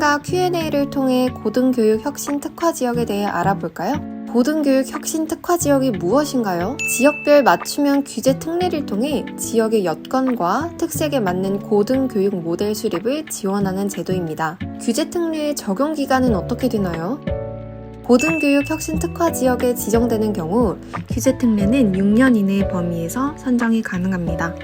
질문과 Q&A를 통해 고등교육 혁신 특화 지역에 대해 알아볼까요? 고등교육 혁신 특화 지역이 무엇인가요? 지역별 맞춤형 규제 특례를 통해 지역의 여건과 특색에 맞는 고등교육 모델 수립을 지원하는 제도입니다. 규제 특례의 적용 기간은 어떻게 되나요? 고등교육 혁신 특화 지역에 지정되는 경우 규제 특례는 6년 이내의 범위에서 선정이 가능합니다.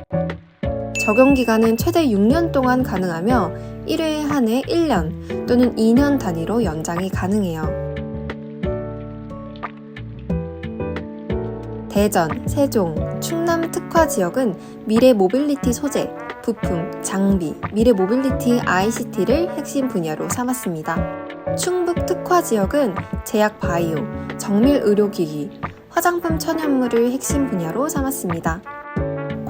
적용 기간은 최대 6년 동안 가능하며 1회에 한해 1년 또는 2년 단위로 연장이 가능해요. 대전, 세종, 충남 특화 지역은 미래 모빌리티 소재, 부품, 장비, 미래 모빌리티 ICT를 핵심 분야로 삼았습니다. 충북 특화 지역은 제약 바이오, 정밀 의료기기, 화장품 천연물을 핵심 분야로 삼았습니다.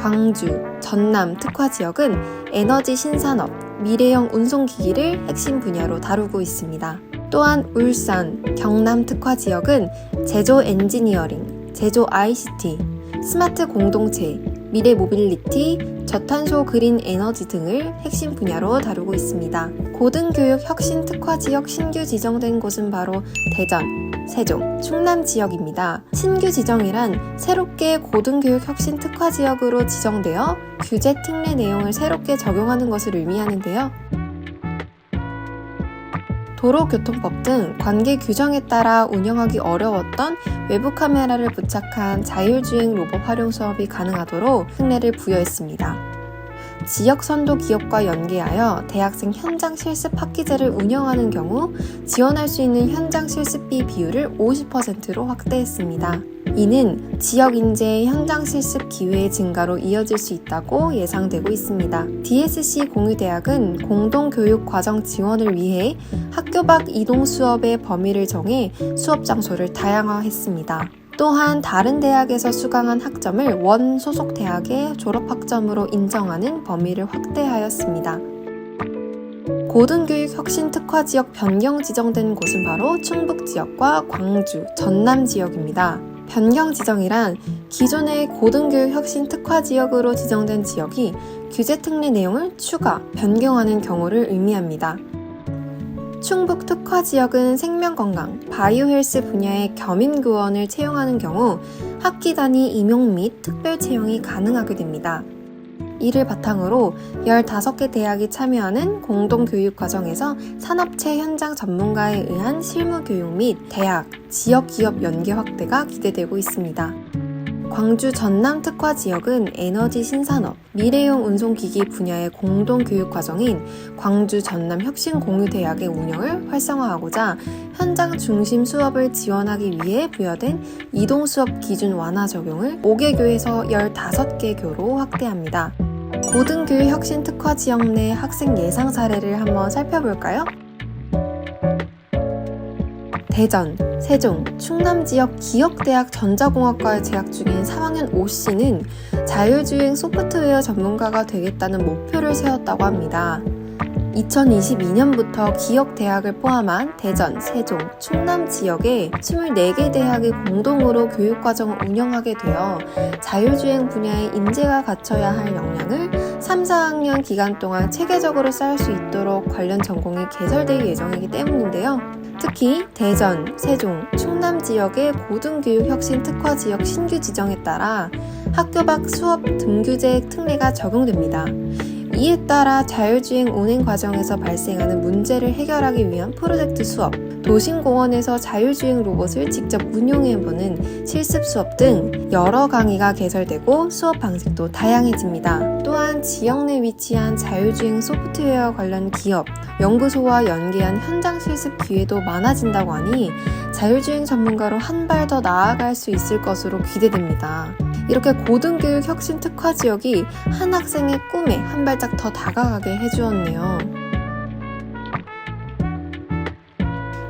광주, 전남 특화 지역은 에너지 신산업, 미래형 운송기기를 핵심 분야로 다루고 있습니다. 또한 울산, 경남 특화 지역은 제조 엔지니어링, 제조 ICT, 스마트 공동체, 미래 모빌리티, 저탄소 그린 에너지 등을 핵심 분야로 다루고 있습니다. 고등교육 혁신 특화 지역 신규 지정된 곳은 바로 대전, 세종, 충남 지역입니다. 신규 지정이란 새롭게 고등교육 혁신 특화 지역으로 지정되어 규제 특례 내용을 새롭게 적용하는 것을 의미하는데요. 도로교통법 등 관계 규정에 따라 운영하기 어려웠던 외부 카메라를 부착한 자율주행 로봇 활용 수업이 가능하도록 특례를 부여했습니다. 지역 선도 기업과 연계하여 대학생 현장 실습 학기제를 운영하는 경우 지원할 수 있는 현장 실습비 비율을 50%로 확대했습니다. 이는 지역 인재의 현장 실습 기회의 증가로 이어질 수 있다고 예상되고 있습니다. DSC 공유대학은 공동교육 과정 지원을 위해 학교 밖 이동 수업의 범위를 정해 수업 장소를 다양화했습니다. 또한 다른 대학에서 수강한 학점을 원 소속 대학의 졸업 학점으로 인정하는 범위를 확대하였습니다. 고등교육 혁신 특화 지역 변경 지정된 곳은 바로 충북 지역과 광주, 전남 지역입니다. 변경 지정이란 기존의 고등교육 혁신 특화 지역으로 지정된 지역이 규제 특례 내용을 추가, 변경하는 경우를 의미합니다. 충북 특화 지역은 생명건강, 바이오헬스 분야의 겸임교원을 채용하는 경우 학기 단위 임용 및 특별 채용이 가능하게 됩니다. 이를 바탕으로 15개 대학이 참여하는 공동교육 과정에서 산업체 현장 전문가에 의한 실무교육 및 대학, 지역 기업 연계 확대가 기대되고 있습니다. 광주 전남 특화 지역은 에너지 신산업, 미래용 운송기기 분야의 공동 교육 과정인 광주 전남 혁신 공유 대학의 운영을 활성화하고자 현장 중심 수업을 지원하기 위해 부여된 이동 수업 기준 완화 적용을 5개 교에서 15개 교로 확대합니다. 고등교육 혁신 특화 지역 내 학생 예상 사례를 한번 살펴볼까요? 대전, 세종, 충남 지역 기역대학 전자공학과에 재학 중인 3학년 오 씨는 자율주행 소프트웨어 전문가가 되겠다는 목표를 세웠다고 합니다. 2022년부터 기역대학을 포함한 대전, 세종, 충남 지역에 24개 대학이 공동으로 교육과정을 운영하게 되어 자율주행 분야에 인재가 갖춰야 할 역량을 3, 4학년 기간 동안 체계적으로 쌓을 수 있도록 관련 전공이 개설될 예정이기 때문인데요. 특히 대전, 세종, 충남 지역의 고등교육 혁신 특화 지역 신규 지정에 따라 학교 밖 수업 등규제 특례가 적용됩니다. 이에 따라 자율주행 운행 과정에서 발생하는 문제를 해결하기 위한 프로젝트 수업, 도심공원에서 자율주행 로봇을 직접 운용해보는 실습 수업 등 여러 강의가 개설되고 수업 방식도 다양해집니다. 또한 지역 내 위치한 자율주행 소프트웨어 관련 기업, 연구소와 연계한 현장 실습 기회도 많아진다고 하니 자율주행 전문가로 한 발 더 나아갈 수 있을 것으로 기대됩니다. 이렇게 고등교육 혁신 특화 지역이 한 학생의 꿈에 한 발짝 더 다가가게 해주었네요.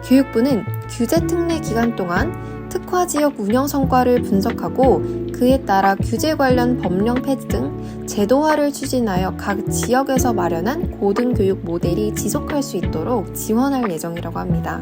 교육부는 규제 특례 기간 동안 특화 지역 운영 성과를 분석하고 그에 따라 규제 관련 법령 폐지 등 제도화를 추진하여 각 지역에서 마련한 고등교육 모델이 지속할 수 있도록 지원할 예정이라고 합니다.